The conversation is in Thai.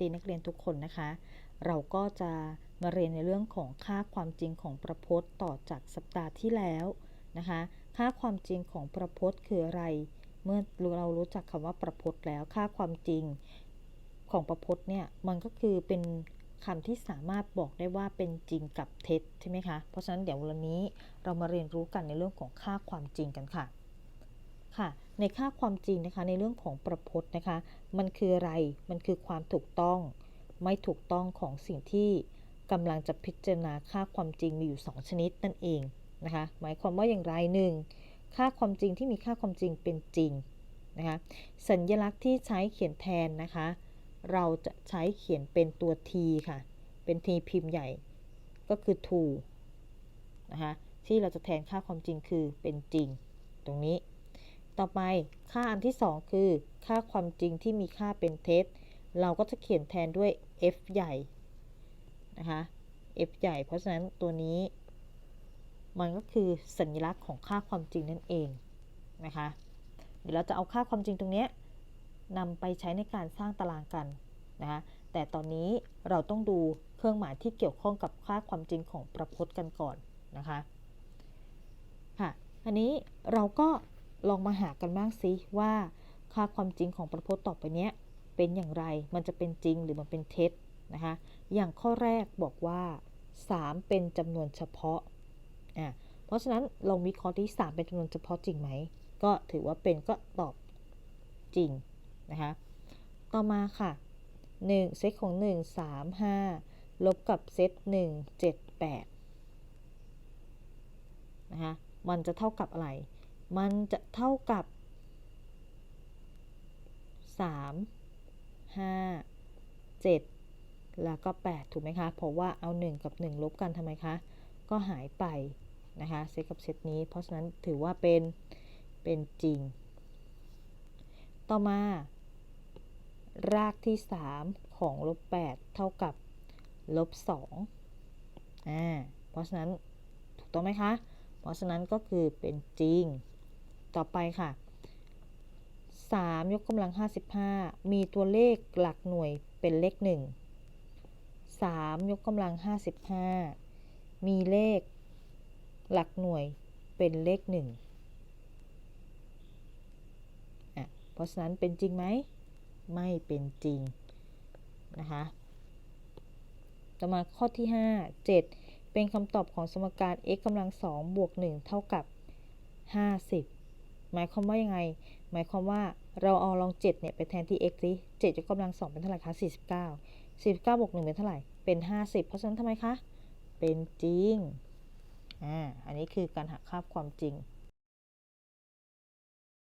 ดีนักเรียนทุกคนนะคะ เราก็จะมาเรียนในเรื่องของค่าความจริงของประพจน์ต่อจากสัปดาห์ที่แล้วนะคะ ค่าความจริงของประพจน์คืออะไร เมื่อเรารู้จักคำว่าประพจน์แล้ว ค่าความจริงของประพจน์เนี่ย มันก็คือเป็นคำที่สามารถบอกได้ว่าเป็นจริงกับเท็จใช่ไหมคะ เพราะฉะนั้นเดี๋ยววันนี้เรามาเรียนรู้กันในเรื่องของค่าความจริงกันค่ะ ค่ะ ในค่าความจริงนะคะ ในเรื่องของประพจน์นะคะ มันคืออะไร มันคือความถูกต้อง ไม่ถูกต้องของสิ่งที่กำลังจะพิจารณาค่าความจริงมีอยู่ 2 ชนิดนั่นเองนะคะ หมายความว่าอย่างไรหนึ่งค่าความจริงที่มีค่าความจริงเป็นจริงนะคะสัญลักษณ์ที่ใช้เขียนแทนนะคะ เราจะใช้เขียนเป็นตัว t ค่ะ เป็น t พิมพ์ใหญ่ก็คือ to นะคะที่เราจะแทนค่าความจริงคือเป็นจริง ตรงนี้ ต่อไปค่าอันที่ 2 คือ ค่าความจริงที่มีค่าเป็นเท็จ เราก็จะเขียนแทนด้วย f ใหญ่ นะคะ f ใหญ่ เพราะฉะนั้นตัวนี้ มันก็คือสัญลักษณ์ของค่าความจริงนั่นเองนะคะ เดี๋ยวเราจะเอาค่าความจริงตรงนี้นำไปใช้ในการสร้างตารางกันนะคะแต่ตอนนี้เราต้องดูเครื่องหมายที่เกี่ยวข้องกับค่าความจริงของประพจน์กันก่อนนะคะค่ะ อันนี้เราก็ ลองมาหากันบ้างสิว่าค่าความจริงของประพจน์ต่อไปเนี้ยเป็นอย่างไร มันจะเป็นจริงหรือมันเป็นเท็จนะคะ อย่างข้อแรกบอกว่า 3 เป็นจำนวนเฉพาะ อะเพราะฉะนั้นลองวิเคราะห์ที่ 3 เป็นจำนวนเฉพาะจริงไหม ก็ถือว่าเป็นก็ตอบจริงนะคะ ต่อมาค่ะ 1 เซตของ 1 3 5 ลบกับเซต1 7 8 นะคะ มันจะเท่ากับอะไร มันจะเท่ากับ 3 5 7 แล้วก็ 8 ถูกไหมคะ เพราะว่าเอา 1 กับ 1 ลบกันทำไมคะ ก็หายไปนะคะเซตกับเซตนี้ เพราะฉะนั้นถือว่าเป็น เป็นจริง ต่อมา รากที่ 3 ของลบ 8 เท่ากับลบ2อ่า เพราะฉะนั้นถูกต้องไหมคะ เพราะฉะนั้นก็คือเป็นจริง ต่อไปค่ะ 3 ยกกำลัง 55 มีตัวเลขหลักหน่วยเป็นเลข 1 3 ยกกำลัง 55 มีเลขหลักหน่วยเป็นเลข 1อะเพราะฉะนั้นเป็นจริงไหม ไม่เป็นจริง นะคะ ต่อมาข้อที่ 5 7 เป็นคำตอบของสมการ x กำลัง2บวก 1 เท่ากับ 50 หมายความว่ายังไง หมายความว่าเราเอาลอง 7 เนี่ย ไปแทนที่ x สิ7ยกกำลัง 2 เป็นเท่าไหร่คะ 49 49บวก1เป็นเท่าไหร่ เป็น 50 เพราะฉะนั้นทำไมคะ เป็นจริง อ่า อันนี้คือการหาค่าความจริง